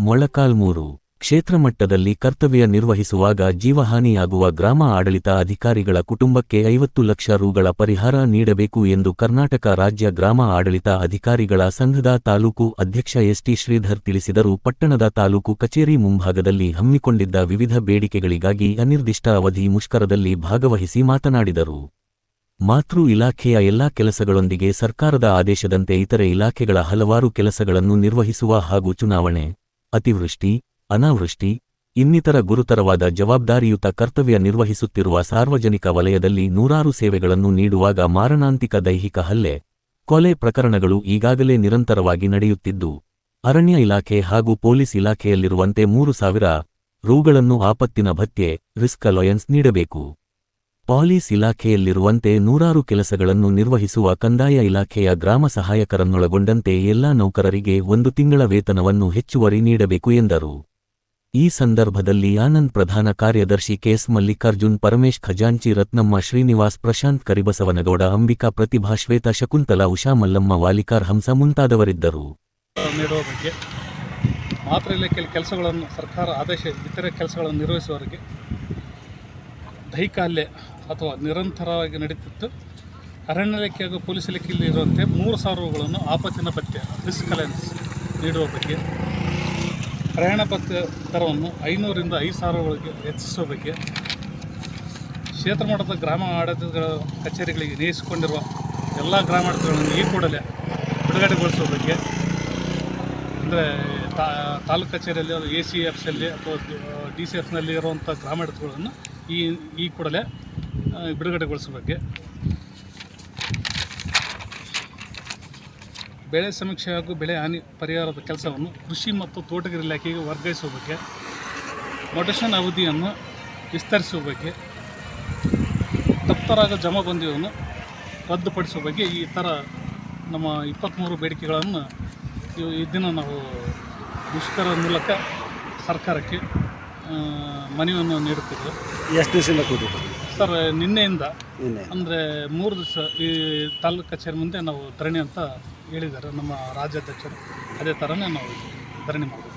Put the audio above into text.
ಮೊಳಕಾಲ್ಮೂರು ಕ್ಷೇತ್ರ ಮಟ್ಟದಲ್ಲಿ ಕರ್ತವ್ಯ ನಿರ್ವಹಿಸುವಾಗ ಜೀವಹಾನಿಯಾಗುವ ಗ್ರಾಮ ಆಡಳಿತ ಅಧಿಕಾರಿಗಳ ಕುಟುಂಬಕ್ಕೆ ಐವತ್ತು ಲಕ್ಷ ರುಗಳ ಪರಿಹಾರ ನೀಡಬೇಕು ಎಂದು ಕರ್ನಾಟಕ ರಾಜ್ಯ ಗ್ರಾಮ ಆಡಳಿತ ಅಧಿಕಾರಿಗಳ ಸಂಘದ ತಾಲೂಕು ಅಧ್ಯಕ್ಷ ಎಸ್ಟಿ ಶ್ರೀಧರ್ ತಿಳಿಸಿದರು. ಪಟ್ಟಣದ ತಾಲೂಕು ಕಚೇರಿ ಮುಂಭಾಗದಲ್ಲಿ ಹಮ್ಮಿಕೊಂಡಿದ್ದ ವಿವಿಧ ಬೇಡಿಕೆಗಳಿಗಾಗಿ ಅನಿರ್ದಿಷ್ಟ ಅವಧಿ ಮುಷ್ಕರದಲ್ಲಿ ಭಾಗವಹಿಸಿ ಮಾತನಾಡಿದರು. ಮಾತೃ ಇಲಾಖೆಯ ಎಲ್ಲಾ ಕೆಲಸಗಳೊಂದಿಗೆ ಸರ್ಕಾರದ ಆದೇಶದಂತೆ ಇತರೆ ಇಲಾಖೆಗಳ ಹಲವಾರು ಕೆಲಸಗಳನ್ನು ನಿರ್ವಹಿಸುವ ಹಾಗೂ ಚುನಾವಣೆ, ಅತಿವೃಷ್ಟಿ, ಅನಾವೃಷ್ಟಿ, ಇನ್ನಿತರ ಗುರುತರವಾದ ಜವಾಬ್ದಾರಿಯುತ ಕರ್ತವ್ಯ ನಿರ್ವಹಿಸುತ್ತಿರುವ ಸಾರ್ವಜನಿಕ ವಲಯದಲ್ಲಿ ನೂರಾರು ಸೇವೆಗಳನ್ನು ನೀಡುವಾಗ ಮಾರಣಾಂತಿಕ ದೈಹಿಕ ಹಲ್ಲೆ, ಕೊಲೆ ಪ್ರಕರಣಗಳು ಈಗಾಗಲೇ ನಿರಂತರವಾಗಿ ನಡೆಯುತ್ತಿದ್ದು, ಅರಣ್ಯ ಇಲಾಖೆ ಹಾಗೂ ಪೊಲೀಸ್ ಇಲಾಖೆಯಲ್ಲಿರುವಂತೆ ಮೂರು ಸಾವಿರ ರೂಗಳನ್ನು ಆಪತ್ತಿನ ಭತ್ಯೆ, ರಿಸ್ಕ್ ಅಲೊಯನ್ಸ್ ನೀಡಬೇಕು. ಪಾಲಿಸ್ ಇಲಾಖೆಯಲ್ಲಿರುವಂತೆ ನೂರಾರು ಕೆಲಸಗಳನ್ನು ನಿರ್ವಹಿಸುವ ಕಂದಾಯ ಇಲಾಖೆಯ ಗ್ರಾಮ ಸಹಾಯಕರನ್ನೊಳಗೊಂಡಂತೆ ಎಲ್ಲಾ ನೌಕರರಿಗೆ ಒಂದು ತಿಂಗಳ ವೇತನವನ್ನು ಹೆಚ್ಚುವರಿ ನೀಡಬೇಕು ಎಂದರು. ಈ ಸಂದರ್ಭದಲ್ಲಿ ಆನಂದ್ ಪ್ರಧಾನ ಕಾರ್ಯದರ್ಶಿ ಕೆಎಸ್ ಮಲ್ಲಿಕಾರ್ಜುನ್, ಪರಮೇಶ್ ಖಜಾಂಚಿ, ರತ್ನಮ್ಮ ಶ್ರೀನಿವಾಸ್, ಪ್ರಶಾಂತ್ ಕರಿಬಸವನಗೌಡ, ಅಂಬಿಕಾ ಪ್ರತಿಭಾ, ಶ್ವೇತಾ ಶಕುಂತಲಾ, ಉಷಾ ಮಲ್ಲಮ್ಮ, ವಾಲಿಕಾರ್ ಹಂಸ ಮುಂತಾದವರಿದ್ದರು. ಮಾತ್ರ ಇಲಾಖೆಯಲ್ಲಿ ಕೆಲಸಗಳನ್ನು ಸರ್ಕಾರ ಆದೇಶ ಇತರೆ ಕೆಲಸಗಳನ್ನು ನಿರ್ವಹಿಸುವವರಿಗೆ ದೈಹಿಕ ಅಥವಾ ನಿರಂತರವಾಗಿ ನಡೀತಿತ್ತು. ಅರಣ್ಯ ಇಲಾಖೆ ಹಾಗೂ ಪೊಲೀಸ್ ಇಲಾಖೆಯಲ್ಲಿ ಇರುವಂತೆ ಮೂರು ಸಾವಿರಗಳನ್ನು ಆಪತ್ತಿನ ಪತ್ತೆ ರಿಸ್ಕ್ ಅಲಯನ್ಸ್ ನೀಡುವ ಬಗ್ಗೆ, ಪ್ರಯಾಣ ಪತ್ತೆ ದರವನ್ನು ಐನೂರಿಂದ ಐದು ಸಾವಿರಗಳಿಗೆ ಹೆಚ್ಚಿಸುವ ಬಗ್ಗೆ ಕ್ಷೇತ್ರ ಮಟ್ಟದ ಗ್ರಾಮ ಆಡಳಿತಗಳ ಕಚೇರಿಗಳಿಗೆ ನೇಮಿಸಿಕೊಂಡಿರುವ ಎಲ್ಲ ಗ್ರಾಮಾಡಳಿತಗಳನ್ನು ಈ ಕೂಡಲೇ ಬಿಡುಗಡೆಗೊಳಿಸುವ ಬಗ್ಗೆ ಅಂದರೆ ತಾಲೂಕು ಕಚೇರಿಯಲ್ಲಿ ಎ ಸಿ ಎಫ್ಸಲ್ಲಿ ಅಥವಾ ಡಿ ಸಿ ಎಫ್ನಲ್ಲಿ ಇರುವಂಥ ಗ್ರಾಮಾಡಳಿತಗಳನ್ನು ಈ ಈ ಕೂಡಲೇ ಬಗ್ಗೆ. ಬೆಳೆ ಸಮೀಕ್ಷೆ ಹಾಗೂ ಬೆಳೆ ಹಾನಿ ಪರಿಹಾರದ ಕೆಲಸವನ್ನು ಕೃಷಿ ಮತ್ತು ತೋಟಗಾರಿಕೆ ಇಲಾಖೆಗೆ ವರ್ಗಾಯಿಸುವ ಬಗ್ಗೆ, ಮೊಟೇಷನ್ ಅವಧಿಯನ್ನು ವಿಸ್ತರಿಸುವ ಬಗ್ಗೆ, ತಪ್ತರಾಗ ಜಮಾಬಂದಿಯನ್ನು ರದ್ದುಪಡಿಸುವ ಬಗ್ಗೆ ಈ ಥರ ನಮ್ಮ ಇಪ್ಪತ್ತ್ಮೂರು ಬೇಡಿಕೆಗಳನ್ನು ಈ ದಿನ ನಾವು ಮುಷ್ಕರ ಮೂಲಕ ಸರ್ಕಾರಕ್ಕೆ ಮನವಿಯನ್ನು ನೀಡುತ್ತಿದ್ದೆವು. ಎಷ್ಟು ದಿವಸದಿಂದ ಕೂತಿತ್ತು ಸರ್ ನಿನ್ನೆಯಿಂದ ನಿನ್ನೆ. ಅಂದರೆ ಮೂರು ದಿವಸ ಈ ತಾಲೂಕು ಕಚೇರಿ ಮುಂದೆ ನಾವು ಧರಣಿ ಅಂತ ಹೇಳಿದ್ದಾರೆ ನಮ್ಮ ರಾಜ್ಯಾಧ್ಯಕ್ಷರು. ಅದೇ ಥರನೇ ನಾವು ಧರಣಿ ಮಾಡ್ತೀವಿ